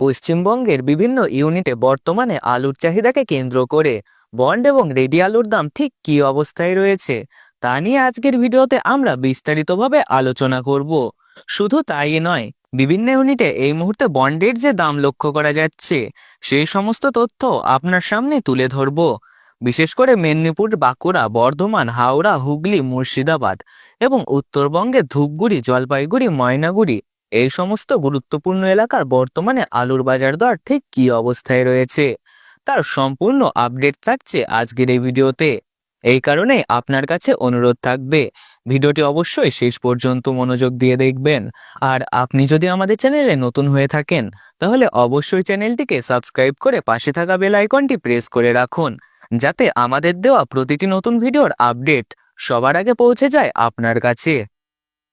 পশ্চিমবঙ্গের বিভিন্ন ইউনিটে বর্তমানে আলুর চাহিদাকে কেন্দ্র করে বন্ড এবং রেডি আলুর দাম ঠিক কী অবস্থায় রয়েছে, তা নিয়ে আজকের ভিডিওতে আমরা বিস্তারিতভাবে আলোচনা করব। শুধু তাই নয়, বিভিন্ন ইউনিটে এই মুহূর্তে বন্ডের যে দাম লক্ষ্য করা যাচ্ছে, সেই সমস্ত তথ্য আপনার সামনে তুলে ধরব। বিশেষ করে মেদিনীপুর, বাঁকুড়া, বর্ধমান, হাওড়া, হুগলি, মুর্শিদাবাদ এবং উত্তরবঙ্গে ধূপগুড়ি, জলপাইগুড়ি, ময়নাগুড়ি এই সমস্ত গুরুত্বপূর্ণ এলাকার বর্তমানে আলুর বাজার দর ঠিক কী অবস্থায় রয়েছে? তার সম্পূর্ণ আপডেট থাকছে আজকের এই ভিডিওতে। এই কারণে আপনার কাছে অনুরোধ থাকবে, ভিডিওটি অবশ্যই শেষ পর্যন্ত মনোযোগ দিয়ে দেখবেন। আর আপনি যদি আমাদের চ্যানেলে নতুন হয়ে থাকেন, তাহলে অবশ্যই চ্যানেলটিকে সাবস্ক্রাইব করে পাশে থাকা বেল আইকনটি প্রেস করে রাখুন, যাতে আমাদের দেওয়া প্রতিটি নতুন ভিডিওর আপডেট সবার আগে পৌঁছে যায় আপনার কাছে।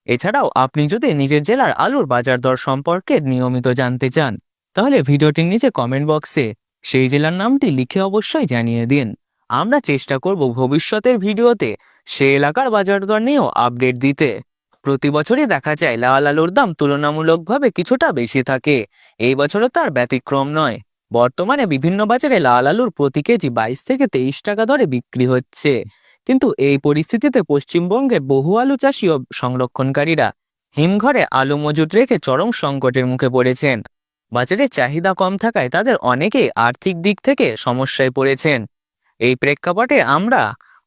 এছাড়াও আপনি যদি নিজের জেলার আলুর বাজার দর সম্পর্কে নিয়মিত জানতে চান, তাহলে ভিডিওটির নিচে কমেন্ট বক্সে সেই জেলার নামটি লিখে অবশ্যই জানিয়ে দিন। আমরা চেষ্টা করব ভবিষ্যতের ভিডিওতে সে এলাকার বাজার দর নিয়েও আপডেট দিতে। প্রতি বছরই দেখা যায় লাল আলুর দাম তুলনামূলকভাবে কিছুটা বেশি থাকে। এই বছরও তার ব্যতিক্রম নয়। বর্তমানে বিভিন্ন বাজারে লাল আলুর প্রতি কেজি বাইশ থেকে তেইশ টাকা দরে বিক্রি হচ্ছে। কিন্তু এই পরিস্থিতিতে পশ্চিমবঙ্গে বহু আলু চাষি ও সংরক্ষণকারীরা হিমঘরে আলু মজুত রেখে চরম সংকটের মুখে পড়েছেন। বাজারে চাহিদা কম থাকায় তাদের অনেকেই আর্থিক দিক থেকে সমস্যায় পড়েছেন। এই প্রেক্ষাপটে আমরা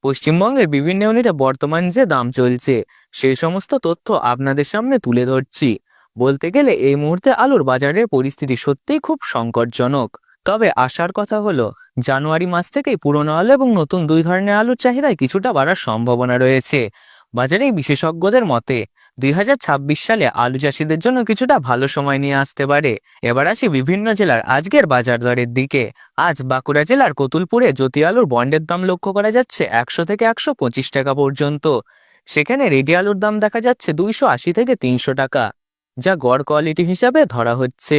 পশ্চিমবঙ্গের বিভিন্ন ইউনিটে বর্তমান যে দাম চলছে সেই সমস্ত তথ্য আপনাদের সামনে তুলে ধরছি। বলতে গেলে এই মুহূর্তে আলুর বাজারের পরিস্থিতি সত্যিই খুব সংকটজনক। তবে আসার কথা হলো, জানুয়ারি মাস থেকেই পুরনো আলু এবং নতুন দুই ধরনের আলুর চাহিদায় কিছুটা বাড়ার সম্ভাবনা রয়েছে। বাজারে বিশেষজ্ঞদের মতে, দুই হাজার ছাব্বিশ সালে আলু চাষিদের জন্য কিছুটা ভালো সময় নিয়ে আসতে পারে। এবার আসি বিভিন্ন জেলার আজকের বাজার দরের দিকে। আজ বাঁকুড়া জেলার কতুলপুরে জ্যোতি আলুর বন্ডের দাম লক্ষ্য করা যাচ্ছে একশো থেকে একশো পঁচিশ টাকা পর্যন্ত। সেখানে রেডি আলুর দাম দেখা যাচ্ছে দুইশো আশি থেকে তিনশো টাকা, যা গড় কোয়ালিটি হিসাবে ধরা হচ্ছে।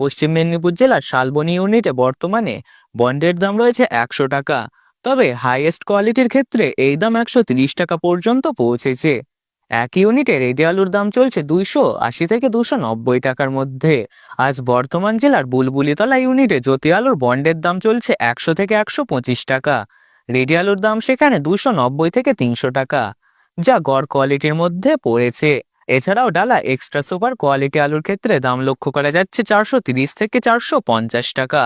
পশ্চিম মেদিনীপুর জেলার শালবনী ইউনিটে বর্তমানে বন্ডের দাম রয়েছে একশো টাকা। তবে হাইয়েস্ট কোয়ালিটির ক্ষেত্রে এই দাম একশো টাকা পর্যন্ত পৌঁছেছে। এক ইউনিটে রেডি আলুর দাম চলছে দুইশো আশি থেকে দুশো নব্বই টাকার মধ্যে। আজ বর্তমান জেলার বুলবুলিতলা ইউনিটে জ্যোতি আলুর বন্ডের দাম চলছে একশো থেকে একশো পঁচিশ টাকা। রেডি আলুর দাম সেখানে দুশো নব্বই থেকে তিনশো টাকা, যা গড় কোয়ালিটির মধ্যে পড়েছে। এছাড়াও ডালা এক্সট্রা সুপার কোয়ালিটি আলুর ক্ষেত্রে দাম লক্ষ্য করা যাচ্ছে চারশো তিরিশ থেকে চারশো পঞ্চাশ টাকা।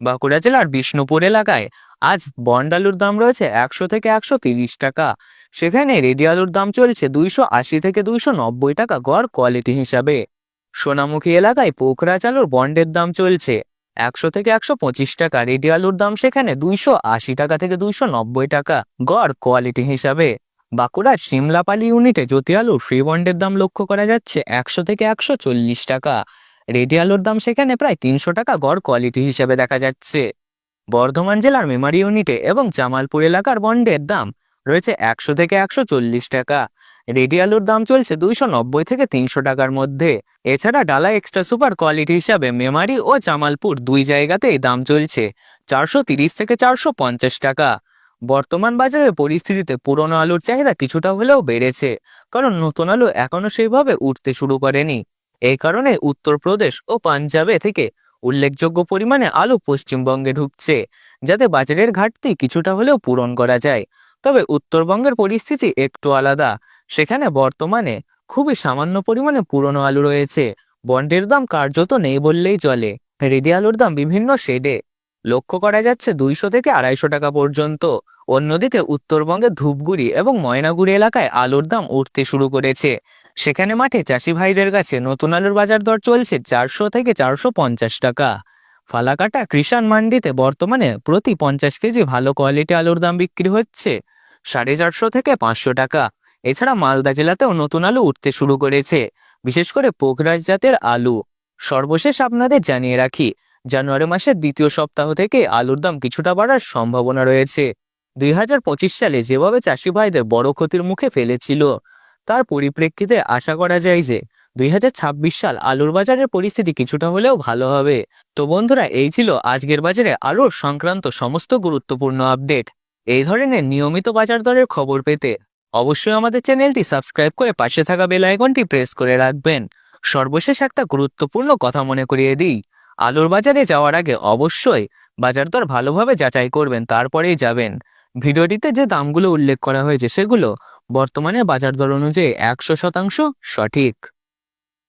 বাঁকুড়া জেলার বিষ্ণুপুর এলাকায় আজ বন্ড আলুর দাম রয়েছে একশো থেকে একশো তিরিশ টাকা। সেখানে রেডি আলুর দাম চলছে দুইশো আশি থেকে দুইশো নব্বই টাকা গড় কোয়ালিটি হিসাবে। সোনামুখী এলাকায় পোখরা চালুর বন্ডের দাম চলছে একশো থেকে একশো পঁচিশ টাকা, রেডি আলুর দাম সেখানে দুইশো আশি টাকা থেকে দুইশো নব্বই টাকা, গড় কোয়ালিটি হিসাবে। বাঁকুড়ার সিমলাপালি ইউনিটে জ্যোতি আলুর ফ্রি বন্ডের দাম লক্ষ্য করা যাচ্ছে একশো থেকে একশো চল্লিশ টাকা। রেডি আলুর দাম সেখানে প্রায় তিনশো টাকা গড় কোয়ালিটি হিসেবে দেখা যাচ্ছে। বর্ধমান জেলার মেমারি ইউনিটে এবং জামালপুর এলাকার বন্ডের দাম রয়েছে একশো থেকে একশো চল্লিশ টাকা। রেডি আলুর দাম চলছে দুইশো নব্বই থেকে তিনশো টাকার মধ্যে। এছাড়া ডালা এক্সট্রা সুপার কোয়ালিটি হিসাবে মেমারি ও জামালপুর দুই জায়গাতেই দাম চলছে চারশো তিরিশ থেকে চারশো পঞ্চাশ টাকা। বর্তমান বাজারের পরিস্থিতিতে পুরনো আলুর চাহিদা কিছুটা হলেও বেড়েছে, কারণ নতুন আলু এখনও সেইভাবে উঠতে শুরু করেনি। এই কারণে উত্তরপ্রদেশ ও পাঞ্জাবে থেকে উল্লেখযোগ্য পরিমাণে আলু পশ্চিমবঙ্গে ঢুকছে, যাতে বাজারের ঘাটতি কিছুটা হলেও পূরণ করা যায়। তবে উত্তরবঙ্গের পরিস্থিতি একটু আলাদা, সেখানে বর্তমানে খুবই সামান্য পরিমাণে পুরনো আলু রয়েছে। বন্ডের দাম কার্যত নেই বললেই চলে, রেডি আলুর দাম বিভিন্ন শেডে। লক্ষ্য করা যাচ্ছে দুইশো থেকে আড়াইশো টাকা পর্যন্ত। অন্যদিকে উত্তরবঙ্গে ধূপগুড়ি এবং ময়নাগুড়ি এলাকায় আলুর দাম উঠতে শুরু করেছে। সেখানে মাঠে চাষি ভাইদের কাছে নতুন আলুর বাজার দর চলছে চারশো থেকে চারশো পঞ্চাশ টাকা। ফালাকাটা কৃষাণ মান্ডিতে বর্তমানে প্রতি পঞ্চাশ কেজি ভালো কোয়ালিটি আলুর দাম বিক্রি হচ্ছে সাড়ে চারশো থেকে পাঁচশো টাকা। এছাড়া মালদা জেলাতেও নতুন আলু উঠতে শুরু করেছে, বিশেষ করে পোখরাজ জাতের আলু। সর্বশেষ আপনাদের জানিয়ে রাখি, জানুয়ারি মাসের দ্বিতীয় সপ্তাহ থেকে আলুর দাম কিছুটা বাড়ার সম্ভাবনা রয়েছে। দুই হাজার পঁচিশ সালে যেভাবে চাষি ভাইদের বড় ক্ষতির মুখে ফেলেছিল, তার পরিপ্রেক্ষিতে আশা করা যায় যে দুই হাজার ছাব্বিশ সাল আলুর বাজারের পরিস্থিতি কিছুটা হলেও ভালো হবে। তো বন্ধুরা, এই ছিল আজকের বাজারে আলুর সংক্রান্ত সমস্ত গুরুত্বপূর্ণ আপডেট। এই ধরনের নিয়মিত বাজার দরের খবর পেতে অবশ্যই আমাদের চ্যানেলটি সাবস্ক্রাইব করে পাশে থাকা বেল আইকনটি প্রেস করে রাখবেন। সর্বশেষ একটা গুরুত্বপূর্ণ কথা মনে করিয়ে দিই, আলুর বাজারে যাওয়ার আগে অবশ্যই বাজার দর ভালোভাবে যাচাই করবেন, তারপরেই যাবেন। ভিডিওটিতে যে দামগুলো উল্লেখ করা হয়েছে সেগুলো বর্তমানে বাজার দর অনুযায়ী একশো শতাংশ সঠিক।